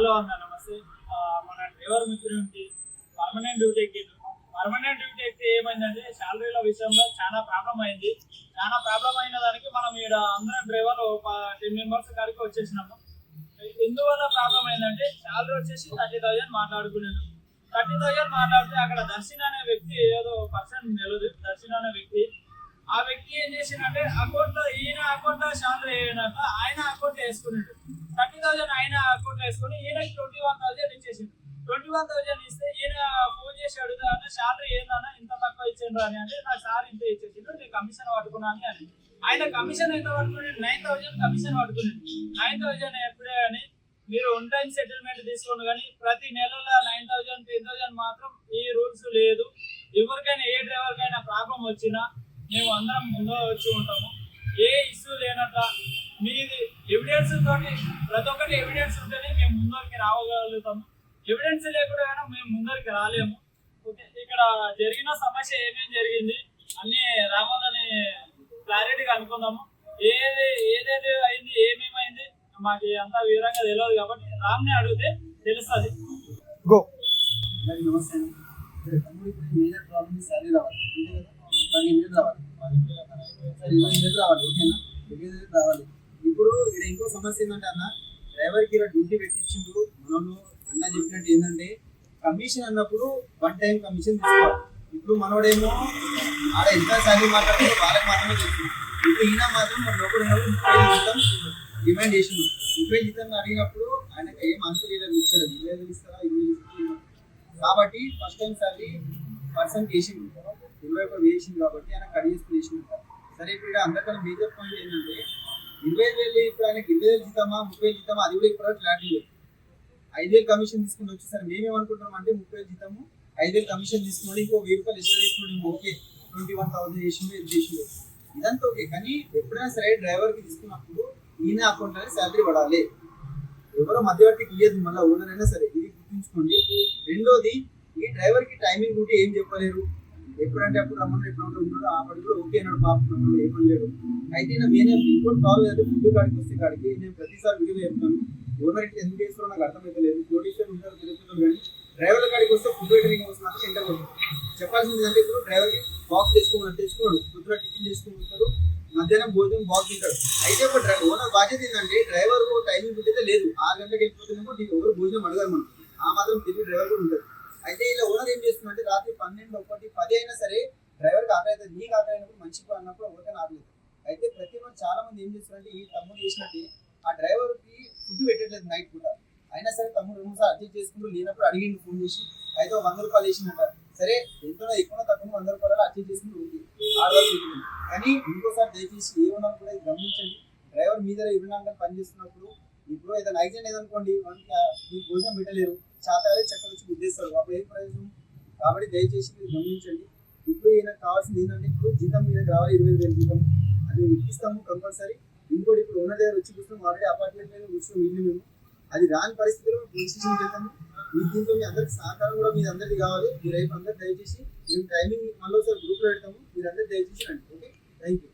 Hello అన్న నమస్తే. మన డ్రైవర్ మిత్రునికి పర్మనెంట్ డ్యూటీ ఎక్కిండు పర్మనెంట్ డ్యూటీ ఎక్కితే ఏమైందంటే శాలరీల విషయంలో చాలా ప్రాబ్లం అయింది. చాలా ప్రాబ్లం అయిన దానికి మనం ఇక్కడ అందరం డ్రైవర్ టెన్ మెంబర్స్ కాడికి వచ్చేసినాము. ఎందువల్ల ప్రాబ్లం అయిందంటే శాలరీ వచ్చేసి థర్టీ థౌజండ్ మాట్లాడుకునేది థర్టీ థౌజండ్ మాట్లాడితే అక్కడ దర్శన్ అనే వ్యక్తి ఏదో పర్సన్ తెలియదు. దర్శన్ అనే వ్యక్తి. ఆ వ్యక్తి ఏం చేసిందంటే అకౌంట్లో ఈయన అకౌంట్లో శాలరీ అయినాక ఆయన అకౌంట్ వేసుకున్నాడు థర్టీ థౌజండ్ ఆయన వేసుకుని ఈయన ట్వంటీ వన్ థౌసండ్ ఇచ్చేసింది ట్వంటీ వన్ థౌసండ్ ఇస్తే ఈయన ఫోన్ చేసి అడుగుతా అన్న శాలరీ ఏందన్నా? ఇంత తక్కువ ఇచ్చిండ్రు? అని అంటే నాకు సార్ ఇంత ఇచ్చేసిండు నేను కమిషన్ పట్టుకున్నాను అని ఆయన కమిషన్ ఎంత పట్టుకున్నాడు? నైన్ థౌసండ్ కమిషన్ పట్టుకున్నాడు. నైన్ థౌసండ్ ఎప్పుడే అని మీరు వన్ టైం సెటిల్మెంట్ తీసుకోండి కానీ ప్రతి నెలలో నైన్ థౌసండ్ టెన్ థౌసండ్ మాత్రం ఈ రూల్స్ లేదు. ఎవరికైనా ఏ డ్రైవర్కైనా ప్రాబ్లం వచ్చినా మేము అందరం ముందు వచ్చి ఉంటాము ఏ ఇష్యూ లేనట్ల మీది ఎవిడెన్స్ తోటి ప్రతి ఒక్కటి ఎవిడెన్స్ ఉంటేనే మేము ముందరికి రావగలుగుతాము ఎవిడెన్స్ లేకుండా కానీ మేము ముందరికి రాలేము. ఓకే ఇక్కడ జరిగిన సమస్య ఏమేమి జరిగింది? అన్ని రావాలని క్లారిటీగా అనుకుందాము. ఏది ఏదేది అయింది ఏమేమి అయింది మాకు అంత వివరంగా తెలియదు కాబట్టి రామ్ని అడిగితే తెలుస్తుంది. గో నమస్తే. మేజర్ ప్రాబ్లమ్ రావాలి అంతే కదా పదిహేను వేలు రావాలి. సరే ఇరవై వేలు రావాలి. ఓకేనా ఇరవై వేలు రావాలి. ఇప్పుడు ఇక్కడ ఇంకో సమస్య ఏంటంటే అన్న డ్రైవర్కి ఇలా డ్యూటీ పెట్టించిండు మనోళ్ళు అన్న చెప్పినట్టు ఏంటంటే కమిషన్ అన్నప్పుడు వన్ టైం కమిషన్ తీసుకోవాలి. ఇప్పుడు మనోడేమో ఆడ ఎంత శాలరీ మాట్లాడుతుందో వాళ్ళకి మాత్రమే తెలుసు. ఇప్పుడు ఈయన మాత్రం మన లోపల ముప్పై జీతం డిమాండ్ చేసిండు. ముప్పై జీతం అడిగినప్పుడు ఆయనకి ఏం ఆన్సర్ చేయలేదు ఇచ్చలేదు ఇరవై వేలు ఇస్తారా ఇరవై వేలు కాబట్టి ఫస్ట్ టైం సారి పర్సన్ చేసిండు ఇరవై ఒకటి వేసింది కాబట్టి ఆయన కడిగేసుకుని వేసిండు. సరే ఇప్పుడు అందరికన్నా మేజర్ పాయింట్ ఏంటంటే ఇరవై వేలు ఇప్పుడు ఆయనకి ఇరవై వేలు జీతమా ముప్పై వేలు జీతమా అది కూడా ఇప్పుడు క్లారిటీ లేదు. ఐదు వేలు కమిషన్ తీసుకుని వచ్చేసరి మేమేమనుకుంటున్నాం అంటే ముప్పై వేలు జీతము ఐదు వేలు కమిషన్ తీసుకున్నాడు ఇంకో వెయ్యి రూపాయలు ఎక్స్ట్రా తీసుకున్నాడు ఓకే ట్వంటీ వన్ థౌసండ్ చేసిండు ఇది చేసిండు. ఇదంతా ఓకే కానీ ఎప్పుడైనా సరే డ్రైవర్కి తీసుకున్నప్పుడు ఈయన అకౌంట్లోనే శాలరీ పడాలి. ఎవరో మధ్యవర్తికి ఇయ్యదు మళ్ళీ ఓనర్ అయినా సరే ఇది గుర్తుంచుకోండి. రెండోది ఈ డ్రైవర్కి టైమింగ్ డ్యూటీ ఏం చెప్పలేరు? ఎప్పుడంటే అప్పుడు రమ్మని ఎప్పుడంటే ఉన్నాడు ఆ పడి కూడా ఓకే అన్నాడు పాప నన్ను ఏమనలేడు అయితే నా నేను ఇంకోటి కాల్ అంటే ఫుడ్ కాడికి వస్తే కాడికి నేను ప్రతిసారి వీడియో చెప్తాను. ఓనర్ ఇట్లా ఎందుకు చేస్తారో నాకు అర్థమైతలేదు కోటీశ్వర్ ఉంటారు తెలుస్తున్నారు కానీ డ్రైవర్ కాడికి వస్తే ఫుడ్ వెయిటింగ్ వస్తున్నారు ఇంటర్ చెప్పాల్సింది ఏంటంటే ఇప్పుడు డ్రైవర్కి బాక్స్ తెచ్చుకోమని తెచ్చుకోడు పొద్దున టిఫిన్ చేసుకుని వస్తారు మధ్యాహ్నం భోజనం బాక్స్ తింటాడు. అయితే ఒక ఓనర్ బాధ్యత ఏంటంటే డ్రైవర్ టైమింగ్ పెట్టితే లేదు. ఆరు గంటలకు వెళ్ళిపోతున్నామో ఎవరు భోజనం అడగారు మనం. ఆ మాత్రం తిరిగి డ్రైవర్ కూడా ఉంటారు అయితే ఇలా ఓనర్ ఏం చేస్తుందంటే రాత్రి పన్నెండు ఒకటి పది అయినా సరే డ్రైవర్కి ఆకలి అవుతుంది నీకు ఆకలి అయినప్పుడు మంచిగా అన్నప్పుడు ఎవరికైనా ఆకలి అయితే ప్రతి రోజు చాలా మంది ఏం చేస్తారంటే ఈ తమ్ముడు చేసినట్టు ఆ డ్రైవర్కి ఫుడ్ పెట్టట్లేదు నైట్ కూడా అయినా సరే తమ్ముడు రెండు సార్ అడ్జస్ట్ చేసుకుంటూ లేనప్పుడు అడిగిండు ఫోన్ చేసి అయితే వంద రూపాయలు వేసిందంట సరే ఎంతో ఎక్కువ తక్కువ వంద రూపాయలు అడ్జస్ట్ చేసుకుంటూ ఉంది. ఆ రోజు కానీ ఇంకోసారి దయచేసి ఏమన్నా కూడా గమనించండి. డ్రైవర్ మీ దగ్గర పని చేస్తున్నప్పుడు ఇప్పుడు ఏదైనా యాక్సిడెంట్ ఏదనుకోండి మనకి మీకు భోజనం పెట్టలేరు. చాతగా చక్కర వచ్చి గుద్దేస్తారు. అప్పుడు ఏం ప్రయోజనం? కాబట్టి దయచేసి మీరు గమనించండి. ఇప్పుడు ఈయన కావాల్సింది ఏంటంటే ఇప్పుడు జీతం మీద రావాలి ఇరవై వేలు జీతం. అది ఇప్పిస్తాము కంపల్సరీ. ఇంకోటి ఇప్పుడు ఉన్న దగ్గర వచ్చి కూర్చున్నాం ఆల్రెడీ అపార్ట్మెంట్ మీద కూర్చున్నాం ఇల్లు మేము. అది రాని పరిస్థితిలో పోలీస్ స్టేషన్కి వెళ్తాము. మీ దీంట్లో మీ అందరికి సహకారం కూడా మీ అందరికీ కావాలి. మీరు రేపు అందరు దయచేసి మేము టైమింగ్ మళ్ళీ ఒకసారి గ్రూప్లో పెడతాము. మీరు అందరు దయచేసి రండి. ఓకే? Thank you